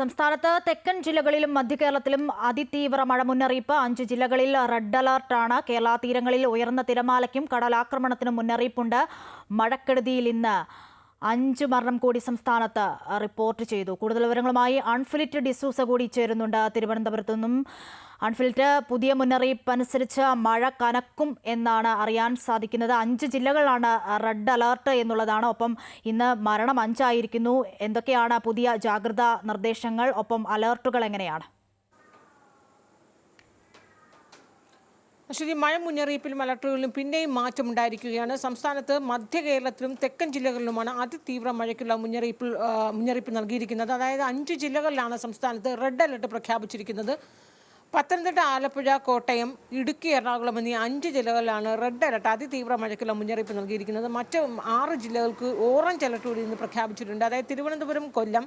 സംസ്ഥാനത്ത് തെക്കൻ ജില്ലകളിലും മധ്യകേരളത്തിലും അതിതീവ്ര മഴ മുന്നറിയിപ്പ്. അഞ്ച് ജില്ലകളിൽ റെഡ് അലർട്ടാണ് കേരള തീരങ്ങളിൽ ഉയർന്ന തിരമാലയ്ക്കും കടലാക്രമണത്തിനും മുന്നറിയിപ്പുണ്ട്. മഴക്കെടുതിയിൽ ഇന്ന് അഞ്ച് മരണം കൂടി സംസ്ഥാനത്ത് റിപ്പോർട്ട് ചെയ്തു. കൂടുതൽ വിവരങ്ങളുമായി അൺഫിലിറ്റ് ഡിസൂസ കൂടി ചേരുന്നുണ്ട് തിരുവനന്തപുരത്തു നിന്നും. അൺഫിലിറ്റ് പുതിയ മുന്നറിയിപ്പ് അനുസരിച്ച് മഴ കനക്കും എന്നാണ് അറിയാൻ സാധിക്കുന്നത്. അഞ്ച് ജില്ലകളിലാണ് റെഡ് അലേർട്ട് എന്നുള്ളതാണ്. ഒപ്പം ഇന്ന് മരണം അഞ്ചായിരിക്കുന്നു. എന്തൊക്കെയാണ് പുതിയ ജാഗ്രതാ നിർദ്ദേശങ്ങൾ? ഒപ്പം അലേർട്ടുകൾ എങ്ങനെയാണ്? അശ്വതി മഴ മുന്നറിയിപ്പിലും അലർട്ടുകളിലും പിന്നെയും മാറ്റമുണ്ടായിരിക്കുകയാണ് സംസ്ഥാനത്ത് മധ്യ കേരളത്തിലും തെക്കൻ ജില്ലകളിലുമാണ് അതിതീവ്ര മഴയ്ക്കുള്ള മുന്നറിയിപ്പിൽ മുന്നറിയിപ്പ് നൽകിയിരിക്കുന്നത്. അതായത് അഞ്ച് ജില്ലകളിലാണ് സംസ്ഥാനത്ത് റെഡ് അലർട്ട് പ്രഖ്യാപിച്ചിരിക്കുന്നത്. പത്തനംതിട്ട ആലപ്പുഴ കോട്ടയം ഇടുക്കി എറണാകുളം എന്നീ അഞ്ച് ജില്ലകളിലാണ് റെഡ് അലർട്ട് അതിതീവ്ര മഴയ്ക്കുള്ള മുന്നറിയിപ്പ് നൽകിയിരിക്കുന്നത്. മറ്റ് ആറ് ജില്ലകൾക്ക് ഓറഞ്ച് അലർട്ട് കൂടി ഇന്ന് പ്രഖ്യാപിച്ചിട്ടുണ്ട്. അതായത് തിരുവനന്തപുരം കൊല്ലം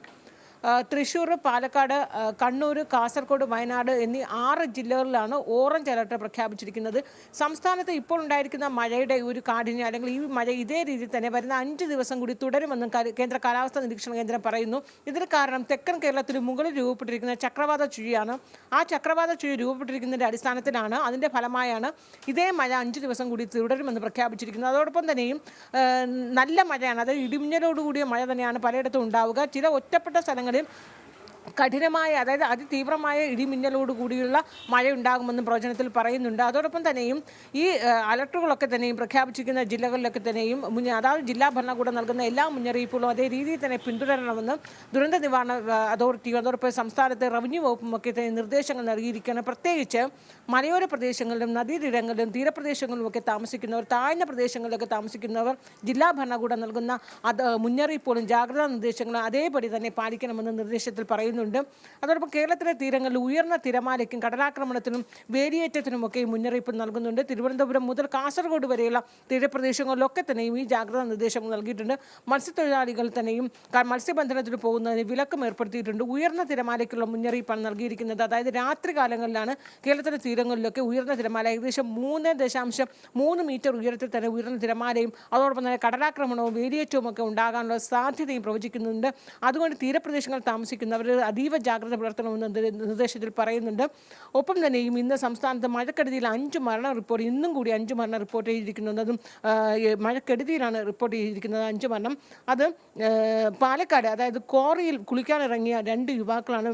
തൃശ്ശൂർ പാലക്കാട് കണ്ണൂർ കാസർഗോഡ് വയനാട് എന്നീ ആറ് ജില്ലകളിലാണ് ഓറഞ്ച് അലർട്ട് പ്രഖ്യാപിച്ചിരിക്കുന്നത്. സംസ്ഥാനത്ത് ഇപ്പോൾ ഉണ്ടായിരിക്കുന്ന മഴയുടെ ഒരു കാഠിന്യം അല്ലെങ്കിൽ ഈ മഴ ഇതേ രീതിയിൽ തന്നെ വരുന്ന അഞ്ച് ദിവസം കൂടി തുടരുമെന്നും കേന്ദ്ര കാലാവസ്ഥാ നിരീക്ഷണ കേന്ദ്രം പറയുന്നു. ഇതിന് കാരണം തെക്കൻ കേരളത്തിന് മുകളിൽ രൂപപ്പെട്ടിരിക്കുന്ന ചക്രവാത ചുഴിയാണ്. ആ ചക്രവാത ചുഴി രൂപപ്പെട്ടിരിക്കുന്നതിന്റെ അടിസ്ഥാനത്തിലാണ് അതിന്റെ ഫലമായാണ് ഇതേ മഴ അഞ്ച് ദിവസം കൂടി തുടരുമെന്ന് പ്രഖ്യാപിച്ചിരിക്കുന്നത്. അതോടൊപ്പം തന്നെയും നല്ല മഴയാണ്. അതായത് ഇടിമിന്നലോടുകൂടിയ മഴ തന്നെയാണ് പലയിടത്തും ഉണ്ടാവുക. ചില ഒറ്റപ്പെട്ട സ്ഥലങ്ങളിൽ Sanırım കഠിനമായ അതായത് അതിതീവ്രമായ ഇടിമിന്നലോട് കൂടിയുള്ള മഴ ഉണ്ടാകുമെന്നും പ്രവചനത്തിൽ പറയുന്നുണ്ട്. അതോടൊപ്പം തന്നെയും ഈ അലർട്ടുകളൊക്കെ തന്നെയും പ്രഖ്യാപിച്ചിരിക്കുന്ന ജില്ലകളിലൊക്കെ തന്നെയും അതായത് ജില്ലാ ഭരണകൂടം നൽകുന്ന എല്ലാ മുന്നറിയിപ്പുകളും അതേ രീതിയിൽ തന്നെ പിന്തുടരണമെന്ന് ദുരന്ത നിവാരണ അതോറിറ്റിയും അതോടൊപ്പം സംസ്ഥാനത്തെ റവന്യൂ വകുപ്പും ഒക്കെ തന്നെ നിർദ്ദേശങ്ങൾ നൽകിയിരിക്കുകയാണ്. പ്രത്യേകിച്ച് മലയോര പ്രദേശങ്ങളിലും നദീതീരങ്ങളിലും തീരപ്രദേശങ്ങളിലും ഒക്കെ താമസിക്കുന്നവർ താഴ്ന്ന പ്രദേശങ്ങളിലൊക്കെ താമസിക്കുന്നവർ ജില്ലാ ഭരണകൂടം നൽകുന്ന അത് മുന്നറിയിപ്പുകളും ജാഗ്രതാ നിർദ്ദേശങ്ങളും അതേപടി തന്നെ പാലിക്കണമെന്ന് നിർദ്ദേശത്തിൽ പറയുന്നുണ്ട്. അതോടൊപ്പം കേരളത്തിലെ തീരങ്ങളിൽ ഉയർന്ന തിരമാലയ്ക്കും കടലാക്രമണത്തിനും വേലിയേറ്റത്തിനുമൊക്കെ ഒക്കെ മുന്നറിയിപ്പ് നൽകുന്നുണ്ട്. തിരുവനന്തപുരം മുതൽ കാസർഗോഡ് വരെയുള്ള തീരപ്രദേശങ്ങളിലൊക്കെ തന്നെയും ഈ ജാഗ്രതാ നിർദ്ദേശം നൽകിയിട്ടുണ്ട്. മത്സ്യത്തൊഴിലാളികൾ തന്നെയും മത്സ്യബന്ധനത്തിന് പോകുന്നതിന് വിലക്കും ഏർപ്പെടുത്തിയിട്ടുണ്ട്. ഉയർന്ന തിരമാലയ്ക്കുള്ള മുന്നറിയിപ്പാണ് നൽകിയിരിക്കുന്നത്. അതായത് രാത്രി കാലങ്ങളിലാണ് കേരളത്തിലെ തീരങ്ങളിലൊക്കെ ഉയർന്ന തിരമാല ഏകദേശം മൂന്ന് ദശാംശം മൂന്ന് മീറ്റർ ഉയരത്തിൽ തന്നെ ഉയർന്ന തിരമാലയും അതോടൊപ്പം തന്നെ കടലാക്രമണവും വേലിയേറ്റവും ഒക്കെ ഉണ്ടാകാനുള്ള സാധ്യതയും പ്രവചിക്കുന്നുണ്ട്. അതുകൊണ്ട് തീരപ്രദേശങ്ങൾ താമസിക്കുന്നവർ അതീവ ജാഗ്രത പുലർത്തണമെന്ന് നിർദ്ദേശത്തിൽ പറയുന്നുണ്ട്. ഒപ്പം തന്നെയും ഇന്ന് സംസ്ഥാനത്ത് മഴക്കെടുതിയിൽ അഞ്ച് മരണ റിപ്പോർട്ട് ഇന്നും കൂടി അഞ്ച് മരണ റിപ്പോർട്ട് ചെയ്തിരിക്കുന്നതും മഴക്കെടുതിയിലാണ് റിപ്പോർട്ട് ചെയ്തിരിക്കുന്നത് അഞ്ച് മരണം. അത് പാലക്കാട് അതായത് കോറിയിൽ കുളിക്കാനിറങ്ങിയ രണ്ട് യുവാക്കളാണ്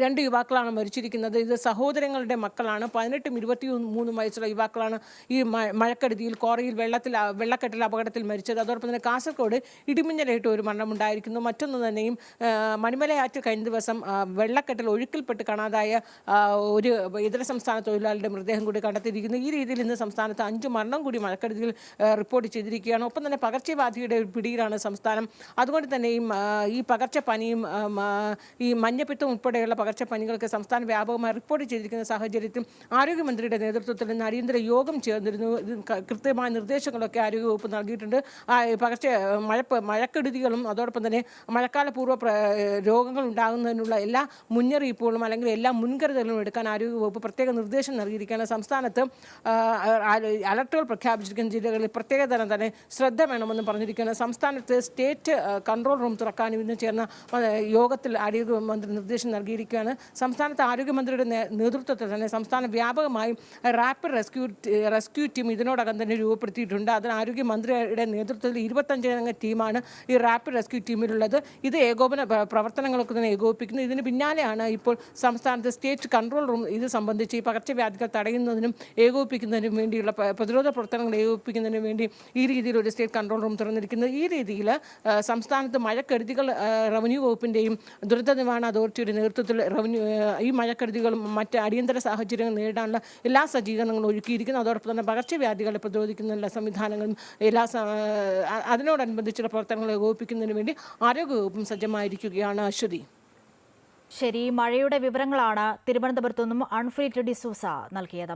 രണ്ട് യുവാക്കളാണ് മരിച്ചിരിക്കുന്നത്. ഇത് സഹോദരങ്ങളുടെ മക്കളാണ്. പതിനെട്ടും ഇരുപത്തി മൂന്നും വയസ്സുള്ള യുവാക്കളാണ് ഈ മഴക്കെടുതിയിൽ കോറയിൽ വെള്ളത്തിൽ വെള്ളക്കെട്ടിൽ അപകടത്തിൽ മരിച്ചത്. അതോടൊപ്പം തന്നെ കാസർഗോഡ് ഇടിമിന്നലേറ്റ് ഒരു മരണമുണ്ടായിരിക്കുന്നു മറ്റൊന്ന് തന്നെയും മണിമലയാറ്റ് കഴിഞ്ഞ ദിവസം വെള്ളക്കെട്ടിൽ ഒഴുക്കിൽപ്പെട്ട് കാണാതായ ഒരു ഇതര സംസ്ഥാന തൊഴിലാളിയുടെ മൃതദേഹം കൂടി കണ്ടെത്തിയിരിക്കുന്നു. ഈ രീതിയിൽ ഇന്ന് സംസ്ഥാനത്ത് അഞ്ച് മരണം കൂടി മഴക്കെടുതിയിൽ റിപ്പോർട്ട് ചെയ്തിരിക്കുകയാണ്. ഒപ്പം തന്നെ പകർച്ചവ്യാധിയുടെ പിടിയിലാണ് സംസ്ഥാനം. അതുകൊണ്ട് തന്നെയും ആ, ഈ പകർച്ചപ്പനിയും ഈ മഞ്ഞപ്പിത്തം ഉൾപ്പെടെയുള്ള പകർച്ചപ്പനികൾക്ക് സംസ്ഥാന വ്യാപകമായി റിപ്പോർട്ട് ചെയ്തിരിക്കുന്ന സാഹചര്യത്തിൽ ആരോഗ്യമന്ത്രിയുടെ നേതൃത്വത്തിൽ നിന്ന് അടിയന്തര യോഗം ചേർന്നിരുന്നു. കൃത്യമായ നിർദ്ദേശങ്ങളൊക്കെ ആരോഗ്യവകുപ്പ് നൽകിയിട്ടുണ്ട്. പകർച്ച മഴ മഴക്കെടുതികളും അതോടൊപ്പം തന്നെ മഴക്കാലപൂർവ രോഗങ്ങൾ ഉണ്ടാകുന്നതിനുള്ള എല്ലാ മുന്നറിയിപ്പുകളും അല്ലെങ്കിൽ എല്ലാ മുൻകരുതലുകളും എടുക്കാൻ ആരോഗ്യവകുപ്പ് പ്രത്യേക നിർദ്ദേശം നൽകിയിരിക്കുകയാണ്. സംസ്ഥാനത്ത് അലർട്ടുകൾ പ്രഖ്യാപിച്ചിരിക്കുന്ന. ജില്ലകളിൽ പ്രത്യേക തരം തന്നെ ശ്രദ്ധ വേണമെന്ന് പറഞ്ഞിരിക്കുകയാണ്. സംസ്ഥാനത്ത് സ്റ്റേറ്റ് കൺട്രോൾ റൂം തുറക്കാനും ഇന്ന് ചേർന്ന യോഗത്തിൽ ആരോഗ്യമന്ത്രി നിർദ്ദേശം നൽകിയിരിക്കുകയാണ് സംസ്ഥാനത്ത് ആരോഗ്യമന്ത്രിയുടെ നേതൃത്വത്തിൽ തന്നെ സംസ്ഥാന വ്യാപകമായും റാപ്പിഡ് റെസ്ക്യൂ റെസ്ക്യൂ ടീം ഇതിനോടകം തന്നെ രൂപപ്പെടുത്തിയിട്ടുണ്ട്. അതിന് ആരോഗ്യമന്ത്രിയുടെ നേതൃത്വത്തിൽ ഇരുപത്തഞ്ചംഗ ടീമാണ് ഈ റാപ്പിഡ് റെസ്ക്യൂ ടീമിലുള്ളത്. ഇത് ഏകോപന പ്ര- പ്രവർത്തനങ്ങളൊക്കെ തന്നെ ഏകോപിപ്പിക്കുന്നു. ഇതിന് പിന്നാലെയാണ് ഇപ്പോൾ സംസ്ഥാനത്ത് സ്റ്റേറ്റ് കൺട്രോൾ റൂം ഇത് സംബന്ധിച്ച് ഈ പകർച്ചവ്യാധികൾ തടയുന്നതിനും ഏകോപിപ്പിക്കുന്നതിനും വേണ്ടിയുള്ള പ്രതിരോധ പ്രവർത്തനങ്ങൾ ഏകോപിപ്പിക്കുന്നതിനും വേണ്ടി ഈ രീതിയിൽ ഒരു സ്റ്റേറ്റ് കൺട്രോൾ റൂം തുറന്നിരിക്കുന്നത് ഈ രീതിയിൽ സംസ്ഥാനത്ത് മഴക്കെടുതികൾ റവന്യൂ വകുപ്പിന്റെയും ദുരന്ത നിവാരണ അതോറിറ്റിയുടെ നേതൃത്വത്തിൽ റവന്യൂ ഈ മഴക്കെടുതികളും മറ്റ് അടിയന്തര സാഹചര്യങ്ങൾ നേരിടാനുള്ള എല്ലാ സജ്ജീകരണങ്ങളും ഒരുക്കിയിരിക്കുന്നു. അതോടൊപ്പം തന്നെ പകർച്ചവ്യാധികളെ പ്രതിരോധിക്കുന്ന എല്ലാ സംവിധാനങ്ങളും എല്ലാ അതിനോടനുബന്ധിച്ചുള്ള പ്രവർത്തനങ്ങൾ ഏകോപിപ്പിക്കുന്നതിന് വേണ്ടി ആരോഗ്യവകുപ്പും സജ്ജമായിരിക്കുകയാണ് അശ്വതി ശരി മഴയുടെ വിവരങ്ങളാണ് തിരുവനന്തപുരത്തു നിന്നും അൺഫിലിറ്റ് ഡിസൂസ നൽകിയത്.